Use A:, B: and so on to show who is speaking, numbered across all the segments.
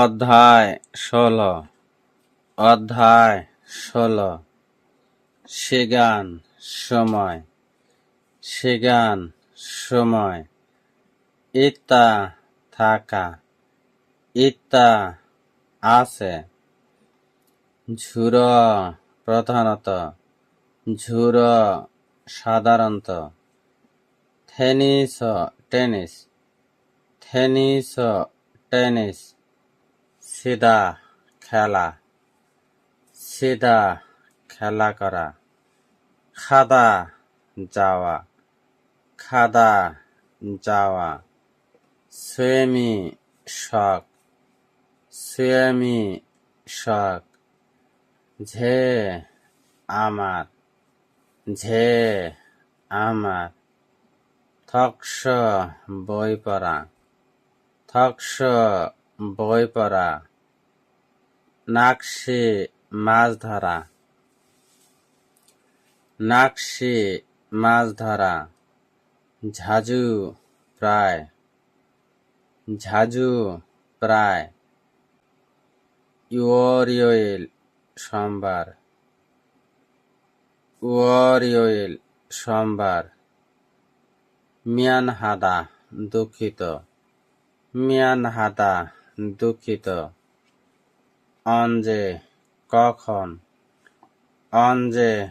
A: অধ্যায় ষোলো। অধ্যায় ষোলো। সেগান সময়। সেগান সময়। ইত্তা থাকা। ইত্তা আছে। ঝুর প্রধানত। ঝুর সাধারণত। Tennis tennis. Tennis tennis. সিধা খেলা সিধা খেলা করা, খাদা যাওয়া খাদা যাওয়া, সুয়েমি শখ সুয়েমি শখ, ঝে আমার ঝে আমার, থকস বই পড়া, থকস বই পড়া নাকশি মাছ ধরা। নাকশি মাছ ধরা। ঝাজু প্রায়। ঝাজু প্রায়। ইউরিয়েল সোমবার। ইউরিয়েল সোমবার। মিয়ান হাদা দুঃখিত। মিয়ান হাদা দুঃখিত। অঞ্জে কখন? অঞ্জে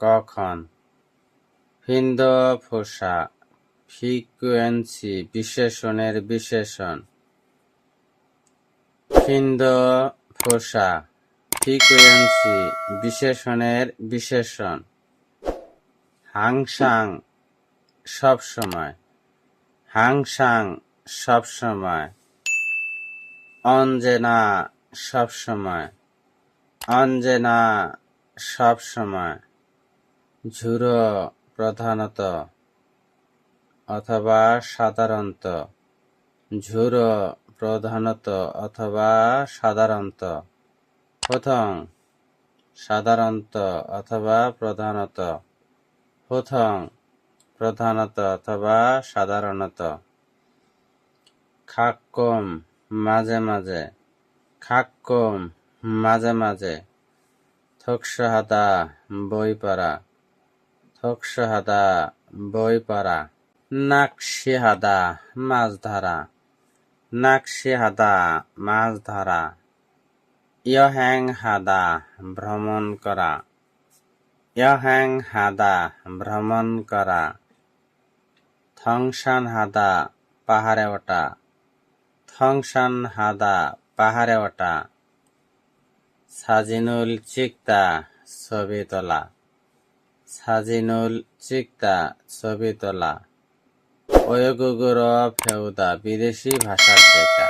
A: কখন? হিন্দ ফোসা ফ্রিকুয়েন্সি বিশেষণের বিশেষণ হিন্দ ফোসা ফ্রিকুয়েন্সি বিশেষণের বিশেষণ হাংসাং সবসময় হাংসাং সব সবসময় অঞ্জনা সবসময় অঞ্জনা সবসময় ঝুরো প্রধানত। অথবা সাধারণত। ঝুরো প্রধানত অথবা সাধারণত। প্রথম। সাধারণত অথবা প্রধানত। প্রথম। প্রধানত অথবা সাধারণত। খাক্কম মাঝে মাঝে। খাক্কম, মাঝে মাঝে। থকসহাদা বই পড়া থকসহাদা বই পড়া নাকশিহাদা মাছ ধরা নাকশিহাদা মাছ ধরা ইয়হ্যাং হাদা ভ্রমণ করা। ইয়হ্যাং হাদা ভ্রমণ করা। থংসান হাদা পাহাড়ে ওঠা। থংসান হাদা পাহাড়ে ওঠা। সাজিনুল চিকতা ছবি তোলা। সাজিনুল চিকতা ছবি তোলা। ওয়গুগুর ফেউদা বিদেশি ভাষা শেখা।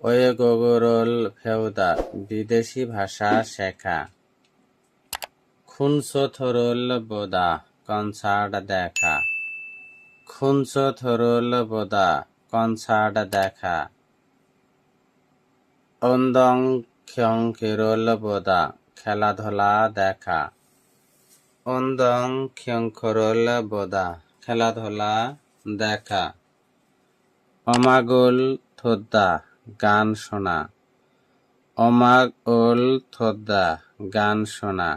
A: ওয়গুগুরুল ফেউদা বিদেশি ভাষা শেখা। খুনসোথরুল বোদা কনসার্ট দেখা। খুনসোথরুল বোদা কনসার্ট দেখা। অন্দং খ্যংখিরুল বোদা, খেলাধুলা দেখা। অন্দং খ্যংখরুল বোদা, খেলাধুলা দেখা। অমাগুল থোদ্দা, গান শোনা। অমাগ উল থোদ্দা, গান শোনা।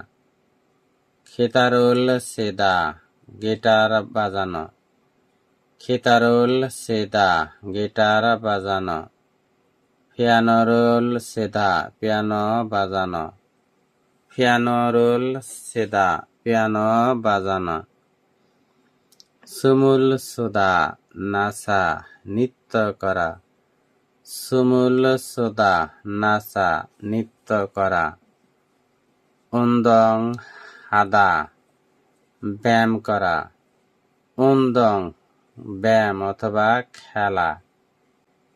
A: খেতারুল সেদা, গিটার বাজানো। খেতারুল সেদা, গিটার বাজানো। পিয়ানোরুল সেদা, পিয়ানো বাজানো। পিয়ানোরুল সেদা, পিয়ানো বাজানো। সুমুল সুদা, নাসা, নৃত্য করা। সুমুল সুদা, নাসা, নৃত্য করা। উন্দং, হাদা, ব্যায়াম করা। উন্দং, ব্যায়াম অথবা খেলা।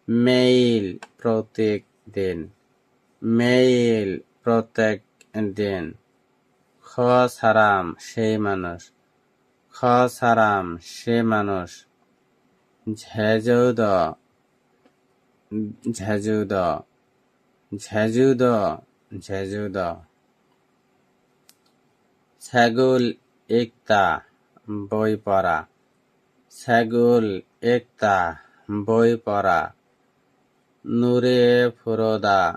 A: মেইল প্রত্যেক দিন মেইল প্রত্যেক দিন খ সারাম সেই মানুষ খ সারাম সে মানুষ ঝেজুদ ঝেজুদ ঝেজুদ ছাগল একতা বই পড়া ছাগল একতা বই পড়া নূরে ফুরোদা,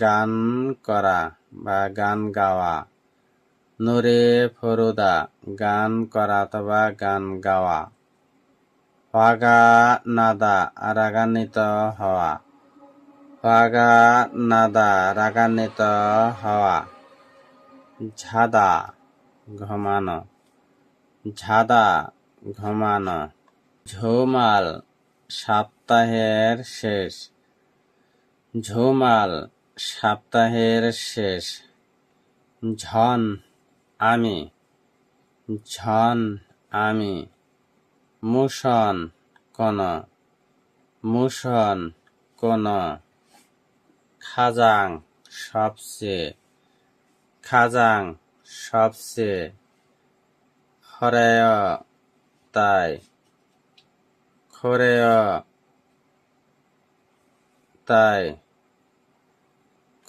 A: গান করা বা গান গাওয়া। নূরে ফুরুদা, গান করা অথবা গান গাওয়া। ফাগা নাদা রাগান্বিত হওয়া। ফাগা নাদা রাগান্বিত হওয়া। ঝাদা, ঘুমানো। ঝাদা, ঘুমানো। ঝুমাল, সপ্তাহের শেষ। ঝুমাল সপ্তাহের শেষ। ঝন আমি। ঝন আমি। মুসন কোন। মুসন কোন। খাজাং সবচেয়ে। খাজাং সবচেয়ে। খরেয় তাই। খরেয় তাই।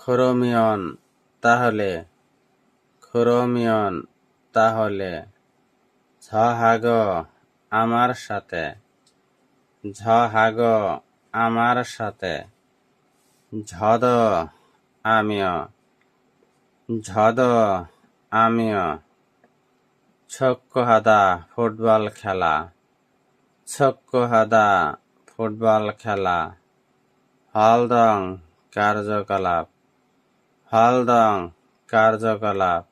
A: খরমিয়ন, তাহলে খরমিয়ন, তাহলে ঝহাগ আমার সাথে, ঝহাগ আমার সাথে, ঝদ আমিও ঝদ আমিও, ছক্কহাদা ফুটবল খেলা, ছক্কহাদা ফুটবল খেলা, হলদং কার্যকলাপ। হলদং কার্যকলাপ।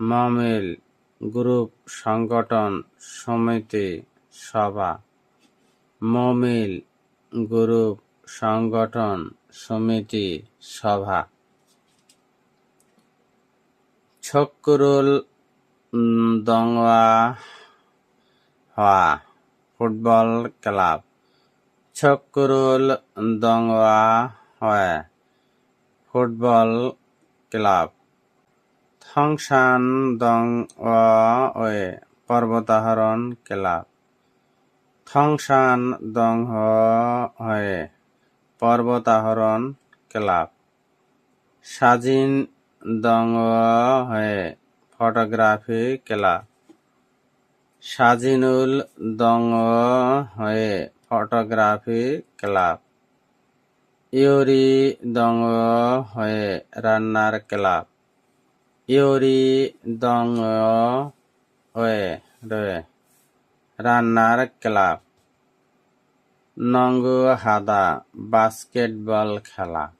A: মমিল গ্রুপ সংগঠন সমিতি সভা। মমিল গ্রুপ সংগঠন সমিতি সভা। ছক্কুরুল উম, দংওয়া হওয়া ফুটবল ক্লাব। ছক্কুরুল দংওয়া হয় ফুটবল ক্লাব। থংসান দং ওয়ে পর্বতারোহণ ক্লাব। হয়ে পর্বতারোহণ ক্লাব। হয়ে ফটোগ্রাফি ক্লাব। সাজিনুল দং হয়ে ফটোগ্রাফি ক্লাব। ইউরি দং হয়ে রান্নার ক্লাব। ইউরি দং হয়ে রয়ে রান্নার ক্লাব। নঙ্গু হাদা বাস্কেটবল খেলা।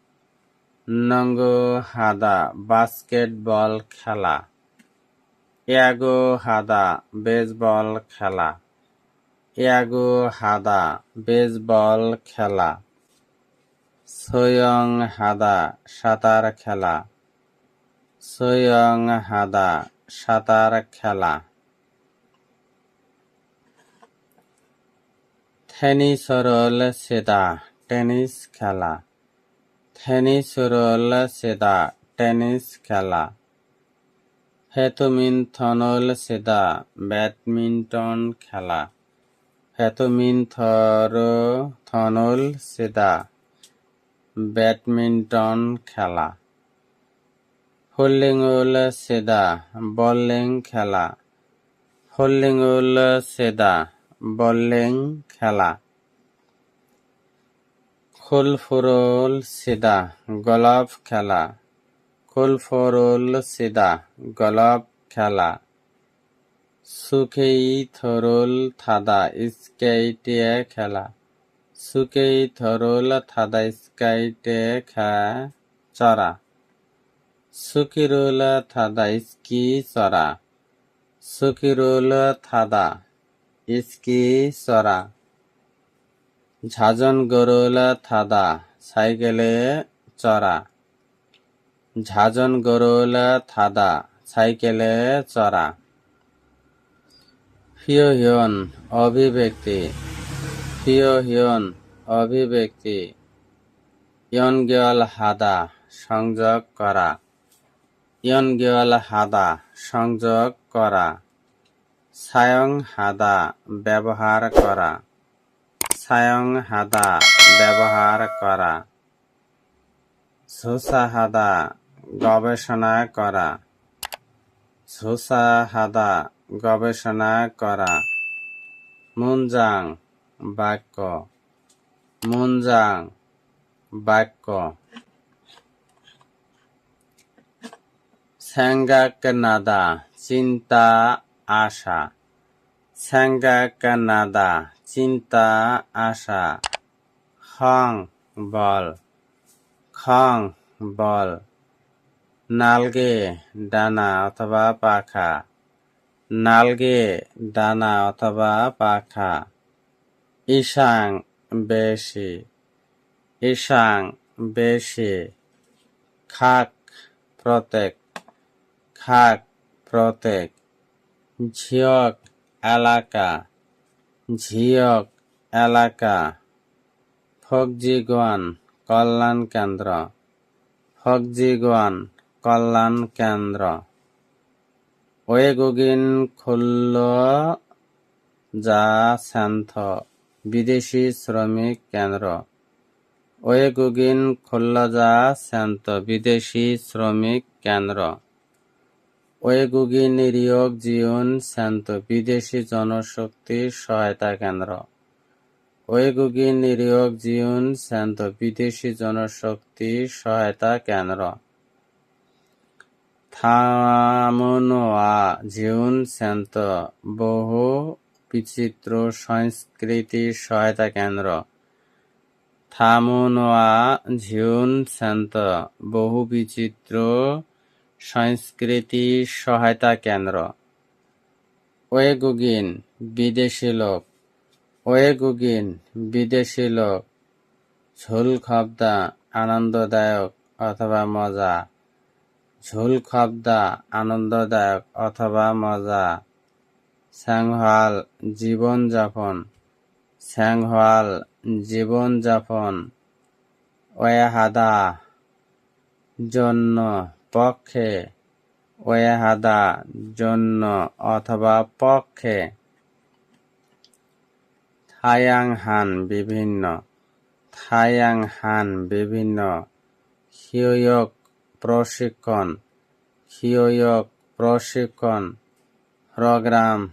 A: নঙ্গু হাদা বাস্কেটবল খেলা। ইয়াগো হাদা বেসবল খেলা। ইয়াগো হাদা বেসবল খেলা। সয়ং হাদা সাঁতার খেলা। সয়ং হাদা সাঁতার খেলা। থেনি সরল সেদা, টেনিস খেলা। থেনি সরল সেদা, টেনিস খেলা। হেতুমিনথনল সেদা, ব্যাডমিন্টন খেলা। হেতুমিনথর থনল সেদা। ব্যাডমিন্টন খেলা। ফুল্লিঙ্গুল সেদা বল্লিং খেলা। ফুল্লিঙ্গুল সেদা বল্লিং খেলা। খুলফুরুল সিদা গলফ খেলা। খুলফুরুল সিদা গলফ খেলা। সুখেই থরুল থাদা স্কেটে খেলা। থাদা স্কাইটে খা চরা। সুকিরুল থাদা স্কি চরা। সুকিরুল থাদা স্কি চরা। ঝাজন গরুল থাদা সাইকেলে চড়া ঝাজন গরুল থাদা সাইকেলে চড়া ফিওহিয়ন অভিব্যক্তি ফিওহিয়ন অভিব্যক্তি। ইয়নগেল হাদা সংযোগ করা। ইয়নগেল হাদা সংযোগ করা। সায়ং হাদা ব্যবহার করা। সায়ং হাদা ব্যবহার করা। ঝোসা হাদা গবেষণা করা। ঝোসা হাদা গবেষণা করা। মুনজাং বাক্য। মুনজাং, বাক্য। স্যাঙ্গাকানাদা, চিন্তা, আশা। স্যাঙ্গাকানাদা, চিন্তা, আশা। খং, বল। খং, বল। নালগে, ডানা অথবা পাখা। নালগে, ডানা অথবা পাখা। ঈশাং বেশি ঈশাং বেশি, খাক প্রত্যেক খাক প্রত্যেক, ঝিয়ক এলাকা ঝিয়ক এলাকা, ফকজিগণ কল্যাণ কেন্দ্র, ফকজিগণ কল্যাণ কেন্দ্র। ওয়েগুগিন খুল্ল যা স্যান্থ। বিদেশি শ্রমিক কেন্দ্র। ওয়েগুগিন খুল্লজা স্যান্ত বিদেশি শ্রমিক কেন্দ্র। ওয়েগুগিন নিয়োগ জিউন স্যান্ত বিদেশি জনশক্তি সহায়তা কেন্দ্র। ওয়েগুগিন নিয়োগ জিউন স্যান্ত বিদেশি জনশক্তি সহায়তা কেন্দ্র। থামনোয়া জিউন স্যান্ত বহু বিচিত্র সংস্কৃতি সহায়তা কেন্দ্র। থামনোয়া ঝিউন শান্ত বহু বিচিত্র সংস্কৃতি সহায়তা কেন্দ্র। ওয়েগুগিন, বিদেশি লোক। ওয়েগুগিন, বিদেশি লোক। ঝোল খবদা, আনন্দদায়ক অথবা মজা। ঝোল খবদা, আনন্দদায়ক অথবা মজা। স্যাংহাল জীবনযাপন। স্যাংহাল জীবনযাপন। ওয়াহাদা জন্য পক্ষে। ওয়াহাদা জন্য অথবা পক্ষে। থায়াং হান বিভিন্ন। থায়াং হান বিভিন্ন। হিয়ক প্রশিক্ষণ। হিয়ক প্রশিক্ষণ। প্রোগ্রাম।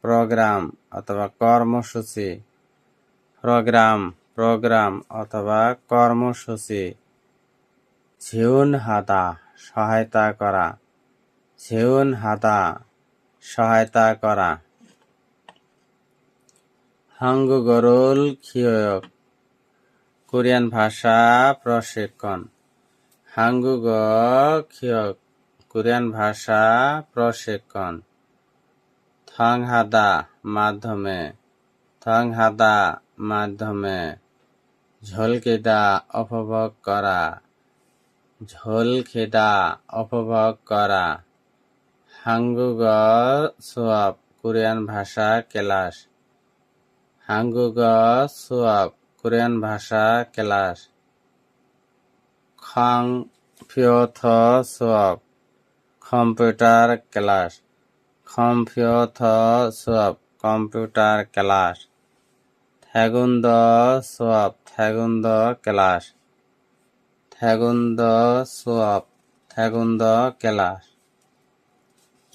A: প্রোগ্রাম অথবা কর্মসূচি। প্রোগ্রাম প্রোগ্রাম অথবা কর্মসূচি। ঝিউন হাতা সহায়তা করা। ঝিউন হাতা সহায়তা করা। হাঙ্গুগরুল খিয়ক কোরিয়ান ভাষা প্রশিক্ষণ। হাঙ্গুগ খিয়ক কোরিয়ান ভাষা প্রশিক্ষণ। থংহাদা মাধ্যমে থংহাদা মাধ্যমে ঝোলকেদা উপভোগ করা ঝোলখেদা উপভোগ করা। হাঙ্গুগ সোয়াব কোরিয়ান ভাষা ক্লাস হাঙ্গুগ সোয়াব কোরিয়ান ভাষা ক্লাস খং ফিওথ সোয়াব কম্পিউটার ক্লাস কম্পিউথ সোয়াব কম্পিউটার ক্লাস থ্যাগুন্দ সোয়াব থ্যাগুন্দ ক্লাস থ্যাগুন্দ সোয়াব থ্যাগুন্দ ক্লাস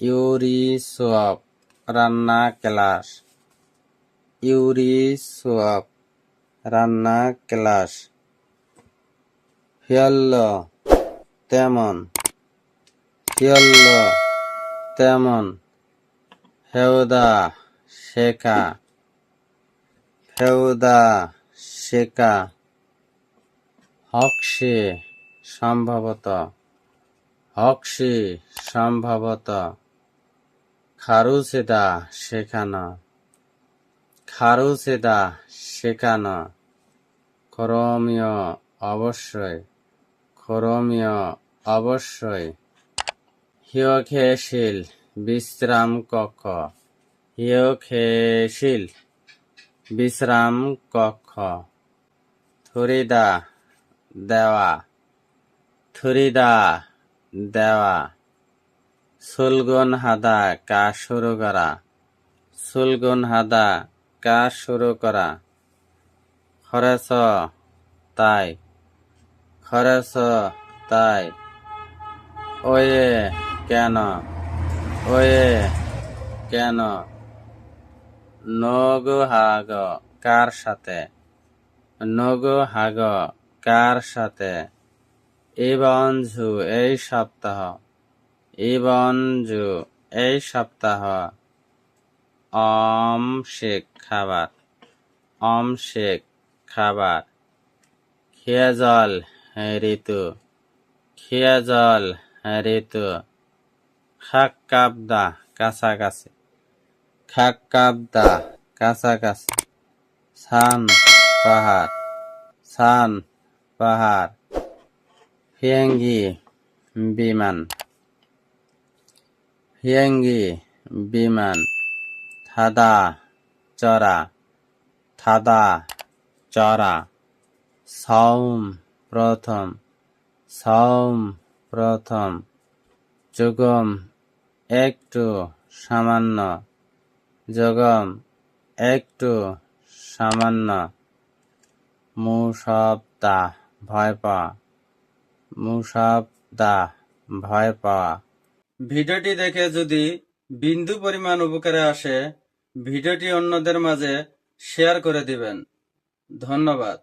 A: ইউরি সোয়াব রান্না ক্লাস ইউরি সোয়াব রান্না ক্লাস ফিয়াল্ল, তেমন। ফিয়াল্ল, তেমন। হেউদা শেখা। ফেউদা শেখা হকশে সম্ভবত। হকশে সম্ভবত। খারুসেদা শেখানো। খারুসেদা শেখানো। করমীয় অবশ্যই। করমীয় অবশ্যই। হিয়খেশীল বিশ্রাম কক্ষ। হিয়খেশীল বিশ্রাম কক্ষ। থরিদা দেওয়া। থরিদা দেওয়া। সুলগুন হাদা কাজ শুরু করা। সুলগুন হাদা কা শুরু করা। খরচ তাই। খরচ তাই। ওয়ে কেন? ওয়ে, কেন? নগু হাগ, কার সাথে? নগু হাগ, কার সাথে? ইবনজু এই সপ্তাহ। ইবনজু এই সপ্তাহ। অমশেক খাবার অমশেক খাবার। খেয়াজল ঋতু। খেয়াজল ঋতু। খাক্কাবদা কাছাকাছি খাক্কাবদা কাছাকাছি সান পাহাড় সান পাহাড় ফিয়াঙ্গি বিমান ফিয়াঙ্গি বিমান থাদা চরা থাদা চরা সৌম প্রথম সৌম প্রথম যুগম একটু সামান্য। যুগম একটু সামান্য। মুসবদা ভয় পাওয়া মুসবদা ভয় পাওয়া ভিডিওটি দেখে যদি বিন্দু পরিমাণ উপকারে আসে, ভিডিওটি অন্যদের মাঝে শেয়ার করে দিবেন। ধন্যবাদ।